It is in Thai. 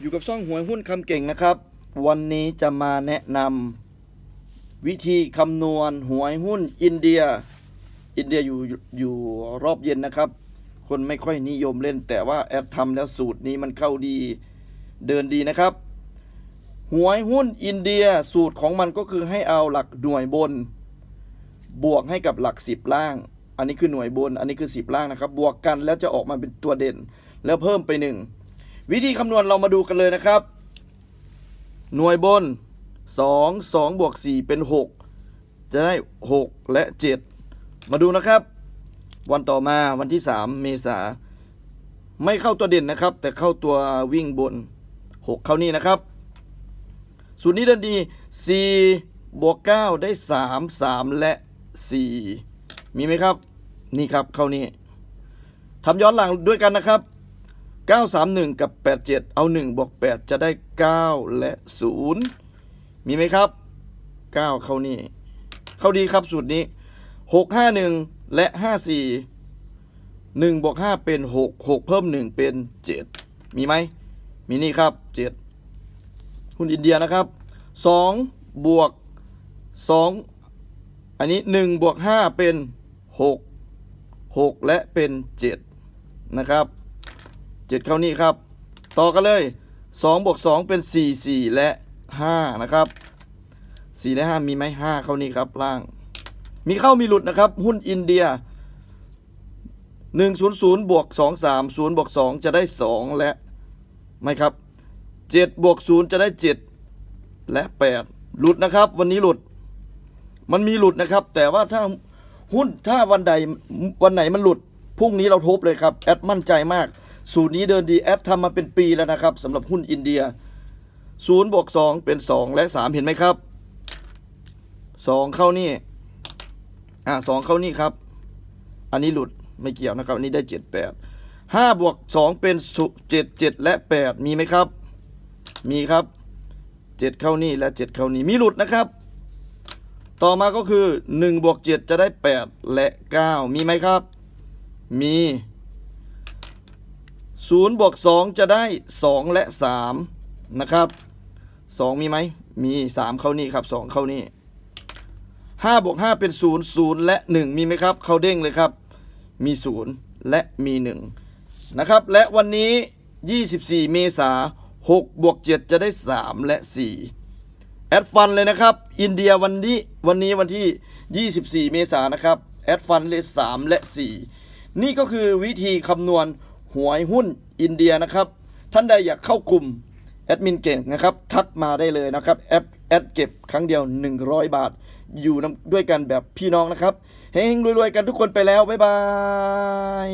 อยู่กับซ่องหวยหุ้นคำเก่งนะครับ วันนี้จะมาแนะนำวิธีคำนวณหวยหุ้นอินเดีย อินเดียอยู่อยู่รอบเย็นนะครับ คนไม่ค่อยนิยมเล่น แต่ว่าแอดทำแล้วสูตรนี้มันเข้าดีเดินดีนะครับ หวยหุ้นอินเดียสูตรของมันก็คือให้เอาหลักหน่วยบน บวกให้กับหลักสิบล่าง อันนี้คือหน่วยบน อันนี้คือสิบล่างนะครับ บวกกันแล้วจะออกมาเป็นตัวเด่น แล้วเพิ่มไปหนึ่ง วิธีคำนวณเรามาดูกันเลยนะครับ หน่วยบน 2 2บวก4เป็น 6 จะได้ 6 และ 7 มาดูนะครับ วันต่อมาวันที่ 3 เมษา ไม่เข้าตัวเด่นนะครับ แต่เข้าตัววิ่งบน 6 เข้านี่นะครับ สูตรนี้เดินดี4บวก9ได้ 3 3 และ 4 มีไหมครับ นี่ครับเข้านี่ทำย้อนหลังด้วยกันนะครับ 931 กับ 87 เอา 1 บวก 8 จะได้ 9 และ 0 มีไหมครับ 9 เข้านี่ เข้าดีครับสูตรนี้ 651 และ 54 1 บวก 5 เป็น 6 6 เพิ่ม 1 เป็น 7 มีไหม มีนี่ครับ7หุ้นอินเดียนะครับ 2 บวก 2 อันนี้ 1 บวก 5 เป็น 6 6 และเป็น 7 นะครับ เจ็ดเข้านี่ครับ ต่อกันเลยสองบวกสองเป็นสี่สี่และห้านะครับสี่และห้ามีไหมห้าเข้านี่ครับล่าง มีเข้ามีหลุดนะครับ หุ้นอินเดียหนึ่งศูนย์ศูนย์บวกสองสามศูนย์บวกสองจะได้สองและไม่ครับเจ็ดบวกศูนย์จะได้เจ็ดและแปดหลุดนะครับ วันนี้หลุด มันมีหลุดนะครับ แต่ว่าถ้าหุ้นถ้าวันใดวันไหนมันหลุดพรุ่งนี้เราทบเลยครับ แอดมั่นใจมาก สูตรนี้เดินดีแอดทำมาเป็นปีแล้วนะครับสำหรับหุ้นอินเดีย0บวก2เป็น 2 และ 3 เห็นไหมครับ 2 เข้านี่อ่า2เข้านี่ครับ อันนี้หลุดไม่เกี่ยวนะครับ อันนี้ได้ 7 8 5บวก2เป็น7 7 และ 8 มีไหมครับ มีครับ 7 เข้านี่และ 7 เข้านี่มีหลุดนะครับ ต่อมาก็คือ1บวก7จะได้ 8 และ 9 มีไหมครับ มี 0บวก2จะได้ 2 และ 3 นะครับ 2 มีไหม มี 3 เข้านี่ครับ 2 เข้านี่5บวก5เป็น 0 0 และ 1 มีไหมครับ เข้าเด้งเลยครับ มี 0 และมี 1 นะครับ และวันนี้ 24 เมษา6บวก7จะได้ 3 และ 4 แอดฟันเลยนะครับ อินเดียวันนี้วันนี้วันที่ 24 เมษานนะครับ แอดฟันเลย3และ 4 นี่ก็คือวิธีคำนวณ หวยหุ้นอินเดียนะครับ ท่านใดอยากเข้ากลุ่มแอดมินเก่งนะครับ ทักมาได้เลยนะครับแอปแอดเก็บครั้งเดียว 100 บาท อยู่ด้วยกันแบบพี่น้องนะครับเฮงๆรวยๆกันทุกคนไปแล้ว บ๊ายบาย